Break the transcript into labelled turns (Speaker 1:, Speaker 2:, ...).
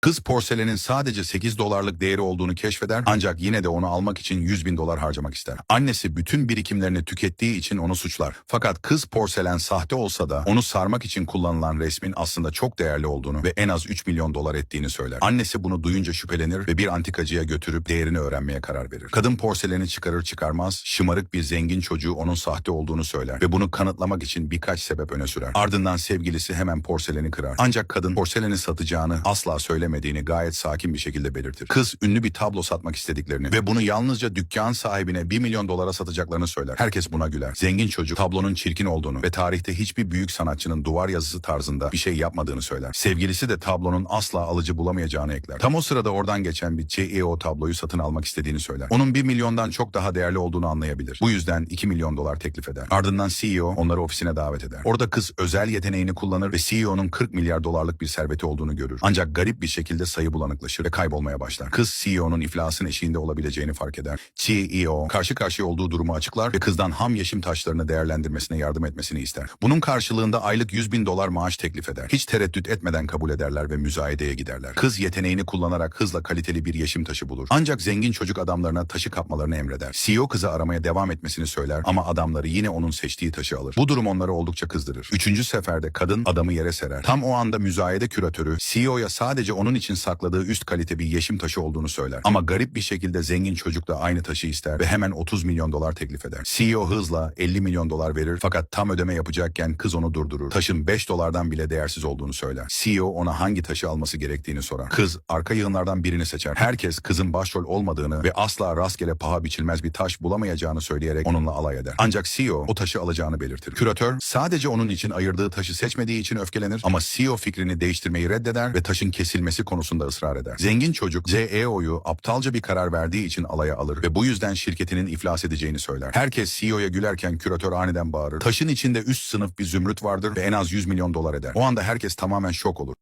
Speaker 1: Kız porselenin sadece 8 dolarlık değeri olduğunu keşfeder ancak yine de onu almak için 100 bin dolar harcamak ister. Annesi bütün birikimlerini tükettiği için onu suçlar. Fakat kız porselen sahte olsa da onu sarmak için kullanılan resmin aslında çok değerli olduğunu ve en az 3 milyon dolar ettiğini söyler. Annesi bunu duyunca şüphelenir ve bir antikacıya götürüp değerini öğrenmeye karar verir. Kadın porseleni çıkarır çıkarmaz şımarık bir zengin çocuğu onun sahte olduğunu söyler ve bunu kanıtlamak için birkaç sebep öne sürer. Ardından sevgilisi hemen porseleni kırar. Ancak kadın porseleni satacağını asla söylemediğini gayet sakin bir şekilde belirtir. Kız ünlü bir tablo satmak istediklerini ve bunu yalnızca dükkan sahibine 1 milyon dolara satacaklarını söyler. Herkes buna güler. Zengin çocuk tablonun çirkin olduğunu ve tarihte hiçbir büyük sanatçının duvar yazısı tarzında bir şey yapmadığını söyler. Sevgilisi de tablonun asla alıcı bulamayacağını ekler. Tam o sırada oradan geçen bir CEO tabloyu satın almak istediğini söyler. Onun 1 milyondan çok daha değerli olduğunu anlayabilir. Bu yüzden 2 milyon dolar teklif eder. Ardından CEO onları ofisine davet eder. Orada kız özel yeteneğini kullanır ve CEO'nun 40 milyar dolarlık bir serveti olduğunu görür. Ancak garip bir şekilde sayı bulanıklaşır ve kaybolmaya başlar. Kız CEO'nun iflasın eşiğinde olabileceğini fark eder. CEO karşı karşıya olduğu durumu açıklar ve kızdan ham yeşim taşlarını değerlendirmesine yardım etmesini ister. Bunun karşılığında aylık 100 bin dolar maaş teklif eder. Hiç tereddüt etmeden kabul ederler ve müzayedeye giderler. Kız yeteneğini kullanarak hızla kaliteli bir yeşim taşı bulur. Ancak zengin çocuk adamlarına taşı kapmalarını emreder. CEO kızı aramaya devam etmesini söyler ama adamları yine onun seçtiği taşı alır. Bu durum onları oldukça kızdırır. Üçüncü seferde kadın adamı yere serer. Tam o anda müzayede küratörü CEO'ya sadece onun için sakladığı üst kalite bir yeşim taşı olduğunu söyler. Ama garip bir şekilde zengin çocuk da aynı taşı ister ve hemen 30 milyon dolar teklif eder. CEO hızla 50 milyon dolar verir fakat tam ödeme yapacakken kız onu durdurur. Taşın 5 dolardan bile değersiz olduğunu söyler. CEO ona hangi taşı alması gerektiğini sorar. Kız arka yığınlardan birini seçer. Herkes kızın başrol olmadığını ve asla rastgele paha biçilmez bir taş bulamayacağını söyleyerek onunla alay eder. Ancak CEO o taşı alacağını belirtir. Küratör sadece onun için ayırdığı taşı seçmediği için öfkelenir ama CEO fikrini değiştirmeyi reddeder ve taşın kesilmesi konusunda ısrar eder. Zengin çocuk CEO'yu aptalca bir karar verdiği için alaya alır ve bu yüzden şirketinin iflas edeceğini söyler. Herkes CEO'ya gülerken küratör aniden bağırır. Taşın içinde üst sınıf bir zümrüt vardır ve en az 100 milyon dolar eder. O anda herkes tamamen şok olur.